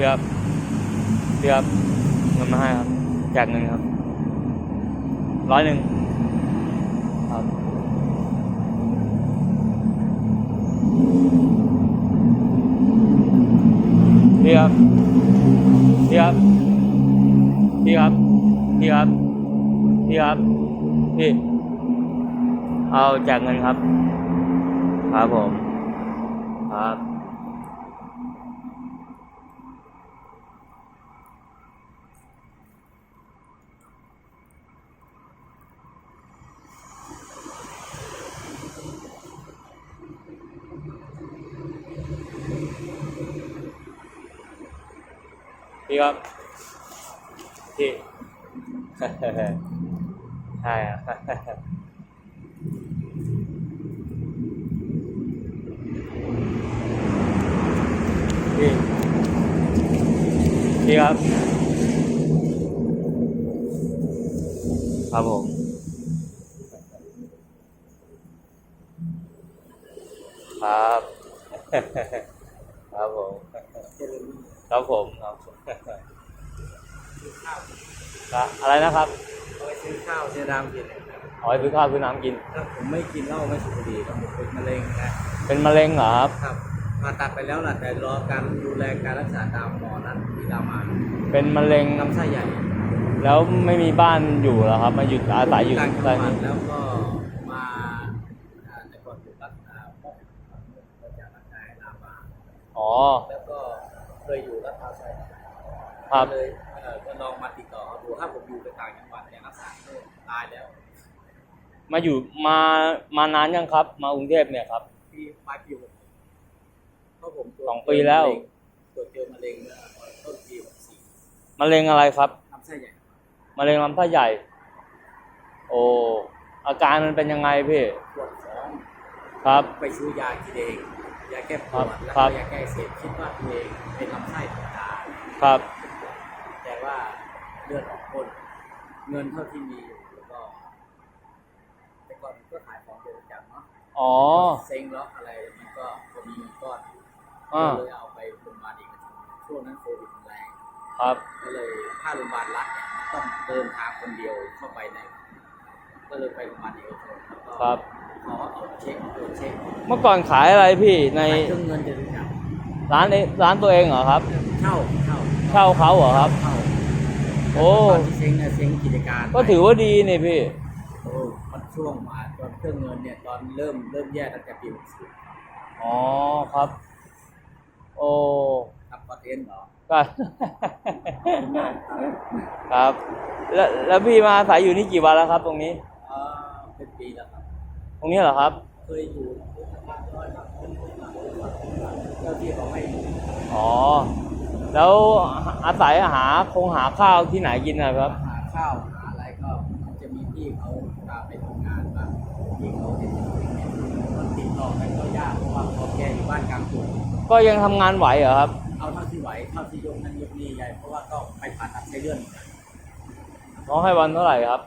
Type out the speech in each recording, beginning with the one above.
พี่ครับพี่ครับเงินมาให้ครับแจกเงินครับร้อยหนึ่งครับพี่ครับพี่ครับพี่ครับพี่ครับพี่ครับพี่เอาแจกเงินครับ ครับผม ครับ พี่ครับพี่ใช่อะพี่พี่ครับ ครับผมครับ ครับผม ครับผมครับครับอะไรนะครับเอาไปซื้อข้าวซื้อน้ำกินขอให้ซื้อข้าวซื้อน้ำกิน ถ้าผมไม่กินเหล้าไม่สูบบุหรี่ก็ผมเป็นมะเร็งนะ เป็นมะเร็งเหรอครับ ครับผ่าตัดไปแล้วล่ะแต่รอการดูแลการรักษาตามหมอนัดที่รามาเป็นมะเร็งลำไส้ใหญ่แล้วไม่มีบ้านอยู่เหรอครับ มาอยู่อาศัยอยู่ต่างจังหใต้วัดนี้แล้วก็มาอ่าแต่ก่อนถูกรักษาพบมาจากรักษาให้รามาอ๋อแล้วก็เค ยอยู่รัฐพร้าวซอยครับเลยเอ่อก็ลองมาติดต่อดูถ้าผมอยู่ไปต่างจังหวัดเนี่ยรักษาไม่ตายแล้ว มาอยู่มามานานยังครับ มากรุงเทพเนี่ยครับปีปลายปีหกเพราะผมตรวจสองปีแล้วตรวจเจอมะเร็งเมื่อต้นปีหกสี่มะเร็งอะไรครับลำไส้ใหญ่มะเร็งลำไส้ใหญ่ โอ้อาการมันเป็นยังไงพี่ปวดท้องครับ ไปซื้อยากินเอง ยาแก้ปครัวบดแล้วครัก็บยาแก้อักเสพคิดว่าตัวเองเป็นลำไส้ธรรมดาครับ แต่ว่าเลือดออกก้นเงินเท่าที่มีอยู่แล้วก็แต่ก่อนก็ขายของเป็นประจำเนาะอ๋อเซ็งล็อกอะไรมันก็พอมีเงินก้อนอ่าก็เลยเอาไปโรงพยาบาลเอกชนช่วงนั้นโควิดมันแรงครับก็เลยถ้าโรงพยาบาลรัฐเนี่ยต้องเดินทางคนเดียวเข้าไปใน ก็เลยไปโรงพยาบาลเอกชนแล้วก็ครับข อเอาเช็คตรวจเช็คเมื่อก่อนขายอะไรพี่ในในเครื่องเงินจะรู้จักร้านเอร้านตัวเองเหรอครับ เช่าเช่าเช่าเขาเหรอครับ เช่าโอ้ ตอนที่เซ็งเนี่ยเซ็งกิจการก็ถือว่าดีนี่พี่ โอ้มันช่วงมาตอนเครื่องเงินเนี่ยตอนเริ่มเริ่มแย่ตั้งแต่ปีหกสิบอ๋อครับ โอ้ครับคอนเทนต์เหรอก็ ครับ แล้วแล้วพี่มาอาศัยอยู่นี่กี่วันแล้วครับ ตรงนี้ เออเป็นปีแล้วครับ ตรงนี้เหรอครับเคยอยู่บ้านร้อยครับเจ้าที่เขาให้อยู่อ๋อ แล้วอาศัยหาคงหาข้าวที่ไหนกินนะครับหาข้าวหาอะไรก็จะมีพี่เขาพาไปทำงานบ้างพี่เขาเห็นมันติดต่อกันก็ยากเพราะว่าพอแกอยู่บ้านกลางกรุงก็ยังทำงานไหวเหรอครับ เอาเท่าที่ไหวเท่าที่ยกนั้นยกนี้ใหญ่เพราะว่าก็ไปผ่าตัดใช้เลื่อนน้องให้วันเท่าไหร่ครับ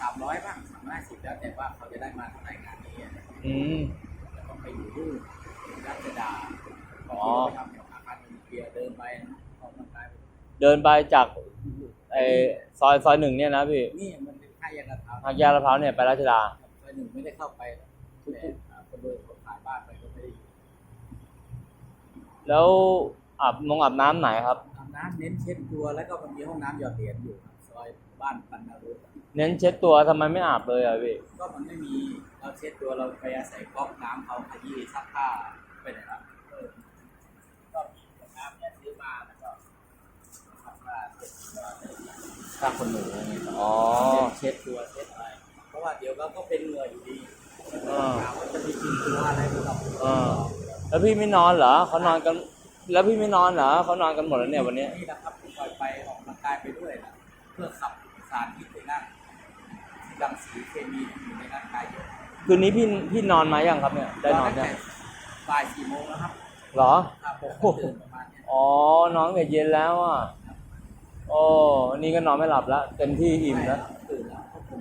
สามร้อยบ้างสามร้อยสิบแล้วแต่ว่าเขาจะได้มาเท่าไหร่ อืมแล้วก็ไปอยู่ที่รัชดาอ๋อ ไปทำแถวอาคารเบียร์เดินไปออกกำลังกายเดินไปจากไอซอยซอยหนึ่งเนี่ยนะพี่นี่มันเป็นค่ายยางกระทำทางแยกลาดพร้าวเนี่ยไปราชดา ซอยหนึ่งไม่ได้เข้าไปแต่คนโดยคนขายบ้านไปก็ไม่ได้อยู่แล้วอาบนงอาบน้ำไหนครับ อาบน้ำเน้นเช็ดตัวแล้วก็มันมีห้องน้ำหยอดเหรียญอยู่ครับซอยบ้านปันนารุเน้นเช็ดตัวทำไมไม่อาบเลยอะพี่ก็มันไม่มี เราเช็ดตัวเราไปอาศัยก๊อกน้ำเขาขยี้ซักผ้าไปไหนครับเออก็มีน้ำเนี่ยซื้อมาแล้วก็ซักผ้าเช็ดตัวถ้าคนหนูอะไรเงี้ยอ๋อ เช็ดตัวเช็ดอะไรเพราะว่าเดี๋ยวเราก็เป็นเหงื่ออยู่ดีอ่ามันจะมีกลินตัวอะไรพวกเราอ่าแล้วพี่ไม่นอนเหรอเขานอนกัน แล้วพี่ไม่นอนเหรอเขานอนกันหมดแล้วเนี่ยวันนี้ นี่นะครับปล่อยไปออกกำลังกายไปด้วยนะเพื่อขับสารพิษในร่างที่รังสีเคมีอยู่ในร่างกายเยอะ คืนนี้พี่พี่นอนมายังครับเนี่ย ได้นอนยัง บ่ายสี่โมงแล้วครับเหรอ ครับผมก็ตื่นประมาณเนี้ยอ๋อนอนแต่เย็นแล้วอะ โอ้นี่ก็นอนไม่หลับแล้วเต็มที่อิ่มแล้ว ตื่นแล้วก็ผม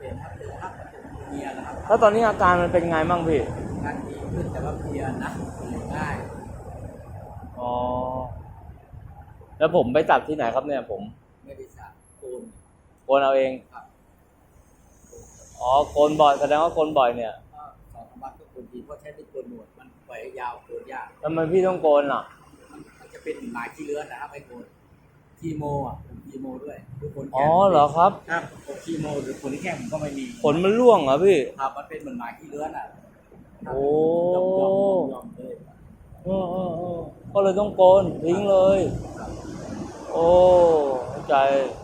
ตื่นครับตื่นครับตื่นเพลียแล้วครับแล้วตอนนี้อาการมันเป็นไงบ้างพี่การดีขึ้นแต่ว่าเพลียนะเหนื่อยง่ายอ๋อ แล้วผมไปตัดที่ไหนครับเนี่ยผมไม่ได้สระโกนโกนเอาเองครับ อ๋อโกนบ่อยแสดงว่าโกนบ่อยเนี่ยก็สองสามวันก็โกนทีเพราะใช้ไม่โกนหนวดมันปล่อยให้ยาวโกนยากทำไมพี่ต้องโกนอะมันมันจะเป็นหมาขี้เลื้อนนะครับไอ้โกนคีโมอะผมคีโมด้วยทุกคนอ๋อเหรอครับครับผมคีโมหรือคนที่แข้งผมก็ไม่มีขนมันร่วงเหรอพี่ครับมันเป็นเหมือนหมาขี้เลื้อนอะโอ้ยอมยอมยอมยอมเลยเออเออเออก็เลยต้องโกนทิ้งเลยครับโอ้เข้าใจข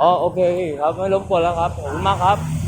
อ๋อโอเคครับไม่รบกวนแล้วครับขอบคุณมากครับ